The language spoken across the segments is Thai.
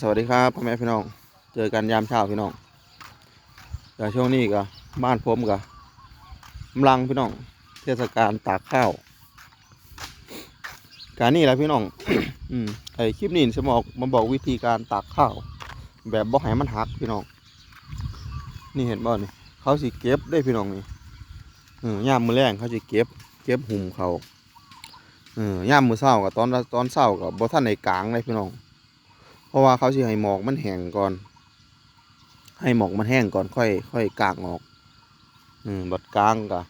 สวัสดีครับพ่อแม่พี่น้อง เจอกันยามเช้าพี่น้องแต่ช่วงนี้ก็บ้านผมก็กำลังพี่น้อง เทศกาลตากข้าว การนี่แหละพี่น้อง อืมไอคลิปนี้จะบอกมาบอกวิธีการตากข้าว แบบบ่ให้มันหักพี่น้อง นี่เห็นบ่นี่เขาสิเก็บได้พี่น้องนี่เออย่ามมือแรงเขาสิเก็บ เก็บหุ่มเขาเออย่ามมือเศร้ากับตอนตอนเศร้ากับบ่ท่านในกลางเลยพี่น้อง เพราะว่าเขาสิให้หมอกมันแห้งก่อน ให้หมอกมันแห้งก่อนค่อย ค่อยกางออก อืมบัดกลางกะ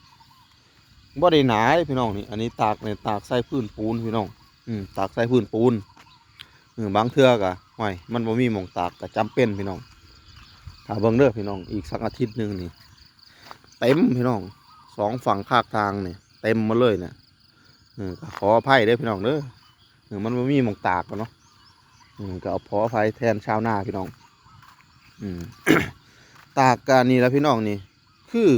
บ่ได้หนาพี่น้องนี่ อันนี้ตากเนี่ยตากใส่พื้นปูนพี่น้อง อืมตากใส่พื้นปูนเออบางเทือกะห่วยมันบ่มีหมองตากก็จำเป็นพี่น้องถ้าเบิ่งเด้อพี่น้อง อีกสักอาทิตย์หนึงนี่ เต็มพี่น้องสองฝั่งภาคทางนี่เต็มมาเลยเนี่ยออก็ขออภัยเด้อพี่น้องเด้อมันบ่มีหมองตากอะเนาะ อืมก็เอาพอไฟแทนชาวนาพี่น้อง อืมตากการนี่แล้วพี่น้องนี่ คือ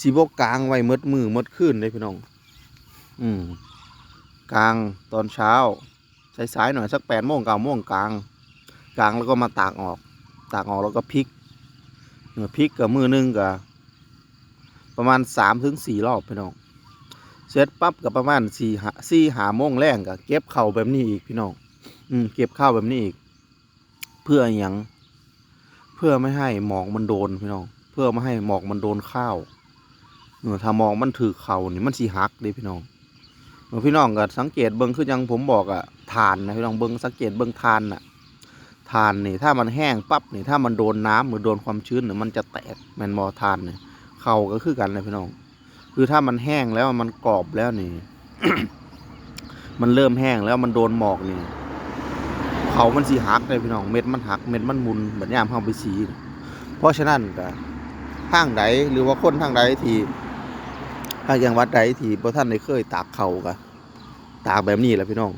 สีบกกลางไว้มดมือมดคืนเลยพี่น้อง อืมกลางตอนเช้าสายๆหน่อยสักแปดโมงเก้าโมงกลางกลางแล้วก็มาตากออก ตากออกแล้วก็พลิกเออพลิกกับมือหนึงกับประมาณสามถึงสี่รอบพี่น้อง เสร็จปั๊บกับประมาณสี่หาสี่หาโมงแรงกับเก็บเข่าแบบนี้อีกพี่น้อง อืม เก็บข้าวแบบนี้อีก เพื่ออย่างเพื่อไม่ให้หมอกมันโดนพี่น้อง เพื่อไม่ให้หมอกมันโดนข้าวเออถ้าหมอกมันถือเข่านี่มันสีหักเลยพี่น้องเออพี่น้องก็สังเกตเบิ้งคือยังผมบอกอะทานนะพี่น้องเบิ้งสังเกตเบิ้งทานน่ะทานนี่ถ้ามันแห้งปั๊บนี่ถ้ามันโดนน้ำหรือโดนความชื้นเนี่ยมันจะแตกแมนมอทานเนี่ยเข่าก็คือกันเลยพี่น้อง คือถ้ามันแห้งแล้วมันกรอบแล้วนี่ มันเริ่มแห้งแล้วมันโดนหมอกนี่ เขามันสีหักเลยพี่น้องเม็ดมันหักเม็ดมันมุนเหมือนยามเข้าไปสีเพราะฉะนั้นก็ทางใดหรือว่าคนทางใดที่ทางจังหวัดใดที่พระท่านได้เคยตากเขากะตากแบบนี้แหละพี่น้อง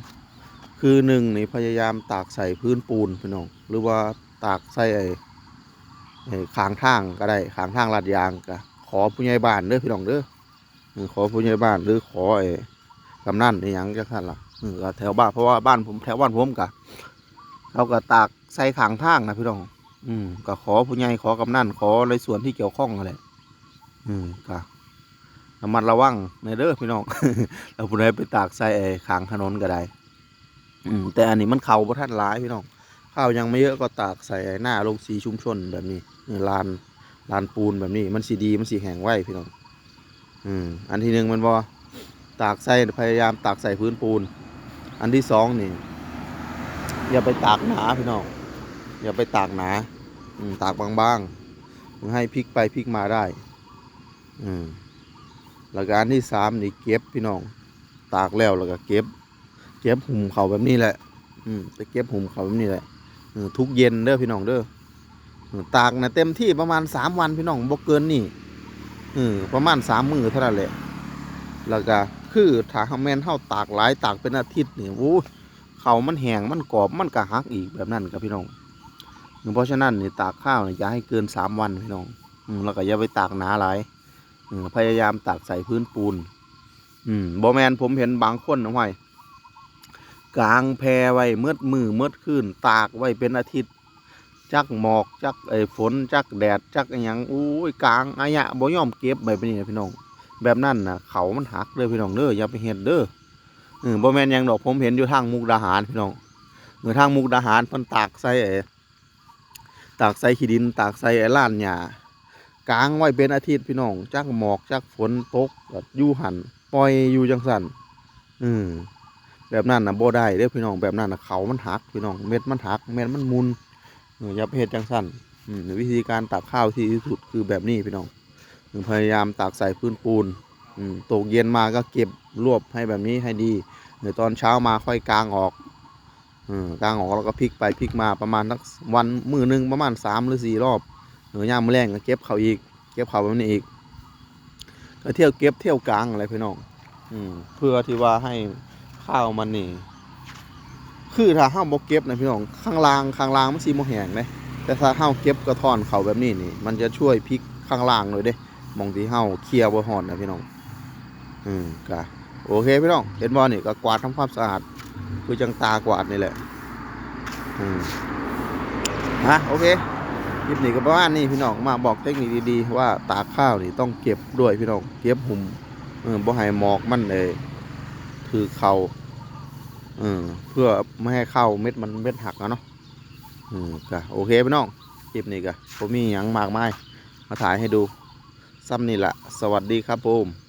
คือหนึ่งนี่พยายามตากใส่พื้นปูนพี่น้อง หรือว่าตากใส่ไอ้ขางทางก็ได้ขางทางลาดยางก็ขอผู้ใหญ่บ้านเด้อพี่น้องเด้อขอผู้ใหญ่บ้านหรือขอไอ้กำนันนี่ยังจะท่านล่ะแถวบ้านเพราะว่าบ้านผมแถวบ้านผมกะ เขาก็ตากใส่ขางทางนะพี่น้อง อืมก็ขอผู้ใหญ่ขอกำนันขอในส่วนที่เกี่ยวข้องอะไรอืมก็ระมัดระวังในเด้อพี่น้องเราผู้ใดไปตากใส่ไอ้ขางถนนก็ได้อืมแต่อันนี้มันเขาพระท่านร้ายพี่น้องข้าวยังไม่เยอะก็ตากใส่ไอ้หน้าลงสีชุมชนแบบนี้นี่ลานลานปูนแบบนี้ มันสีดีมันสีแห้งไว้พี่น้อง อืมอันที่หนึ่งมันบอตากใส่พยายามตากใส่พื้นปูน อันที่สองนี่ อย่าไปตากหนาพี่น้องอย่าไปตากหนา อืม ตากบางๆให้พลิกไปพลิกมาได้ อืมแล้วก็อันที่สามนี่เก็บพี่น้อง ตากแล้วแล้วก็เก็บ เก็บหุ่มเขาแบบนี้แหละ อืมไปเก็บหุ่มเขาแบบนี้แหละอทุกเย็นเด้อพี่น้องเด้อตากนะเต็มที่ประมาณสามวันพี่น้องบ่เกินนี่ออประมาณสามมือเท่านั้นแหละแล้วก็คือถ้าแม่นเฮาตากหลายตากเป็นอาทิตย์นี่โอ้ เขามันแห้งมันกรอบมันกระหักอีกแบบนั้นครับพี่น้องเพราะฉะนั้นนี่ตากข้าวนี่อย่าให้เกินสามวันพี่น้องอืแล้วก็อย่าไปตากหนาหลายพยายามตากใส่พื้นปูนอืมบอแมนผมเห็นบางคนนะห้อยกลางแพรไว้เมื่อมือเมื่อคืนตากไว้เป็นอาทิตย์ จักหมอกจักไอ้ฝนจักแดดจักอหยังอู้ยกลางอายะบ่ยอมเก็บแบบนี้นะพี่น้อง แบบนั้นนะเขามันหักเด้อพี่น้องเด้ออย่าไปเห็ดเด้อ เออบ่แม่นยังดอกผมเห็นอยู่ทางมุกดาหารพี่น้องเออทางมุกดาหารเพิ่นตากใส่ตากใส่ขี้ดิน ตากใส่ไอ้ล้านหญ้ากลางไว้เป็นอาทิตย์พี่น้องจักหมอกจักฝนตกก็อยู่หันปล่อยอยู่จังซั่นอืมแบบนั้นนะบ่ได้เด้อพี่น้องแบบนั้นนะเขามันหักพี่น้องเม็ดมันหักเม็ดมันมุนอย่าไปเฮ็ดจังซั่นวิธีการตากข้าวที่ที่สุดคือแบบนี้พี่น้องพยายามตากใส่พื้นปูน ตกเย็นมาก็เก็บรวบให้แบบนี้ให้ดีเดี๋ยวตอนเช้ามาค่อยกางออกอืมกางออกแล้วก็พลิกไปพลิกมาประมาณสักวันมือหนึ่งประมาณสามหรือสี่รอบเดี๋ยวย่ามแรงก็เก็บเขาอีก เก็บเขาแบบนี้อีกก็เที่ยวเก็บเที่ยวกลางอะไรพี่น้องอืมเพื่อที่ว่าให้ข้าวมันนี่ คือถ้าห้ามบกเก็บนะพี่น้องข้างล่างข้างล่างมันสีโมแหงเลยแต่ถ้าห้าเก็บกระท่อนเขาแบบนี้นี่ มันจะช่วยพลิกข้างล่างเลยเด้มองที่เฮาเคลียร์บ่ฮอดนะพี่น้อง อืมก็โอเคพี่น้องเห็นบ่นี่ก็กวาดทำความสะอาดคือจังตากวาดนี่แหละอืมฮะโอเคคลิปนี้ก็ประมาณนี้พี่น้องมาบอกเทคนิคดีๆว่าตากข้าวนี่ต้องเก็บด้วยพี่น้องเก็บหุ่มเออบ่ให้หมอกมันเลยถือเข่าเออเพื่อไม่ให้เข้าเม็ดมันเม็ดหักนะเนาะอืมก็โอเคพี่น้องคลิปนี้ก็ผมมีหยังมากมายมาถ่ายให้ดูซ้ำนี่แหละสวัสดีครับผม